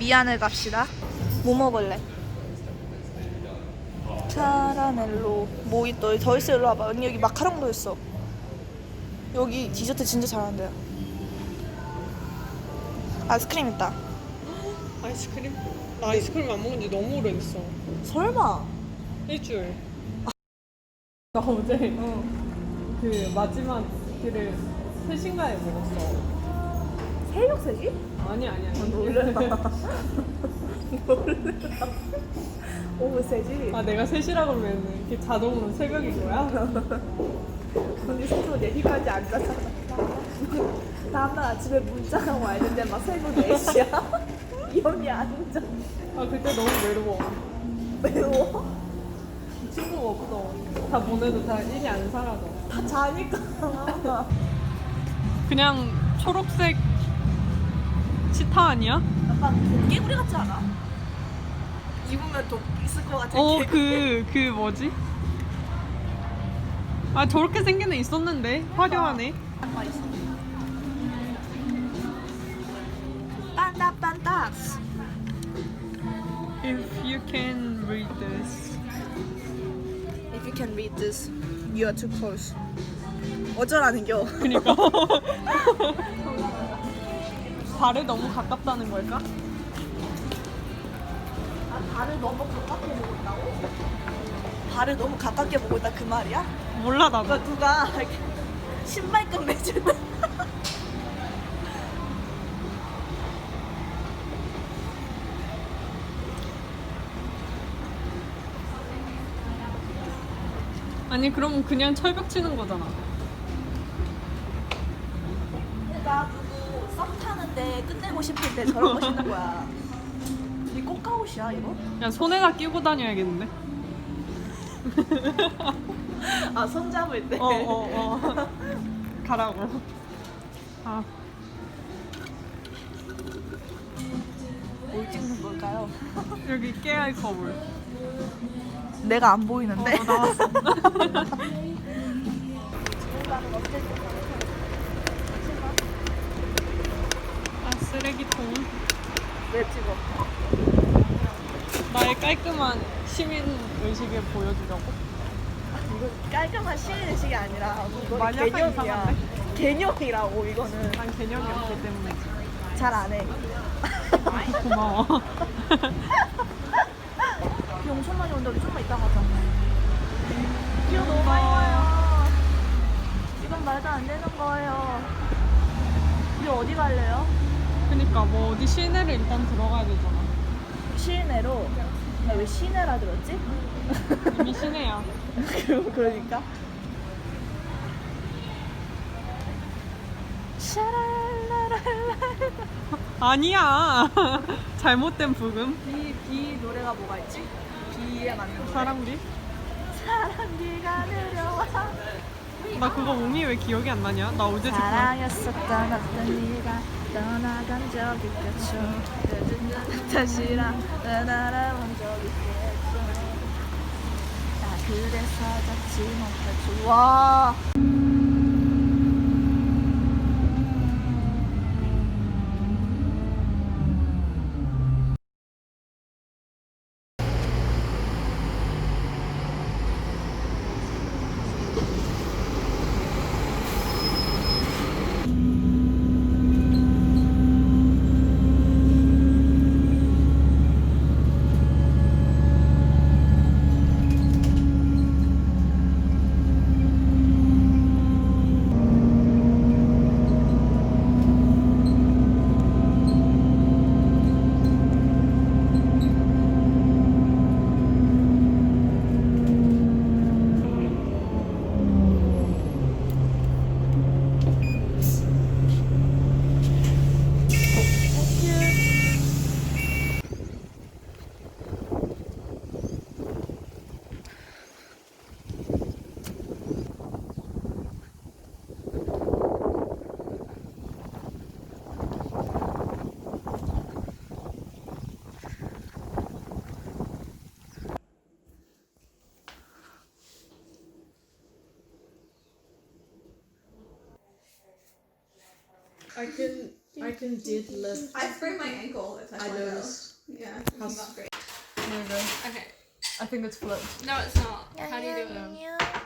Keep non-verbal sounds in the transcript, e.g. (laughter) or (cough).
미안을 갑시다. 뭐 먹을래? 카라멜로 모히또 더 있어 일로 와봐 언니 여기 마카롱도 있어 여기 디저트 진짜 잘하는데요 아이스크림 있다 (gasps) 아이스크림? 나 아이스크림 안 먹은 지 너무 오래됐어. 설마 일주일. 나 어제 그 마지막 길을 3시간에 먹었어. 새벽 3시? 아니 아니 아니. 놀래라 놀래라 오후 3시? 아 내가 3시라고 그러면 이렇게 자동으로 새벽인 거야? 언니 새벽 4시까지 안 자잖아 다음날 아침에 문자가 와 있는데 막 새벽 4시야 이 언니 안 자. 아 그때 너무 외로워. 외로워? 친구가 없어. 다 보내도 다 일이 안 사라져. 다 자니까 그냥 초록색 치타 아니야? 약간 개구리 같지 않아? 입으면 또 있을 것 같은 어. 그, 그 뭐지? 아, 저렇게 생긴 애 있었는데? 화려하네. 있어. 빤다 빤다. If you can read this. If you can read this, you are too close. 어쩌라는 겨? 그니까. (laughs) 발에 너무 가깝다는 걸까? 아, 발을 너무 가깝게 보고 있다고? 발을 너무 가깝게 보고 있다 그 말이야? 몰라, 나도. 그러니까 누가 이렇게 신발끈 때 아니, 그럼 그냥 철벽 치는 거잖아. 끝내고 싶을 때 저런 거 신는 거야. 이 꽃가옷이야 이거? 야, 손에다 끼고 다녀야겠는데? (laughs) 아 손 잡을 때. 어, 어, 어. 가라고. 아, 뭘 찍는 걸까요? (laughs) 여기 깨알 거울. 내가 안 보이는데. 어, 나왔어. (laughs) 아, 쓰레기통. 왜 찍어? 나의 깔끔한 시민 의식을 보여주려고. 이거 깔끔한 시인의식이 아니라 이거 약간 개념이야. 이상한데? 개념이라고 이거는 난 개념이 없기 때문에. 잘 안 해. 고마워. 비 엄청 많이 온다. 우리 좀만 이따 가자. 비가 너무 많이 와요. 이건 말도 안 되는 거예요. 우리 어디 갈래요? 그니까 뭐 어디 시내를 일단 들어가야 되잖아. 시내로. 나 왜 시내라 들었지? 이미 시내야. (laughs) 그- 그러니까. 샤랄라랄라. 아니야. (laughs) 잘못된 부금. 비, 비 노래가 뭐가 있지? 비에 맞는 노래. 사랑비? 사랑비가 내려와. 나 그거 몸이 왜 기억이 안 나냐? 나 어제 듣고. 사랑했었던 어떤 네가 떠나간 적 있겠죠 다시랑 떠나라온 적 있겠죠 나 그래서 잡지 못했죠 와 I can I can deadlift. I sprained my ankle at I Taekwondo. noticed. Yeah, How it's s- not great. There we go. Okay. I think it's flipped. No, it's not. How do you do it? 안녕.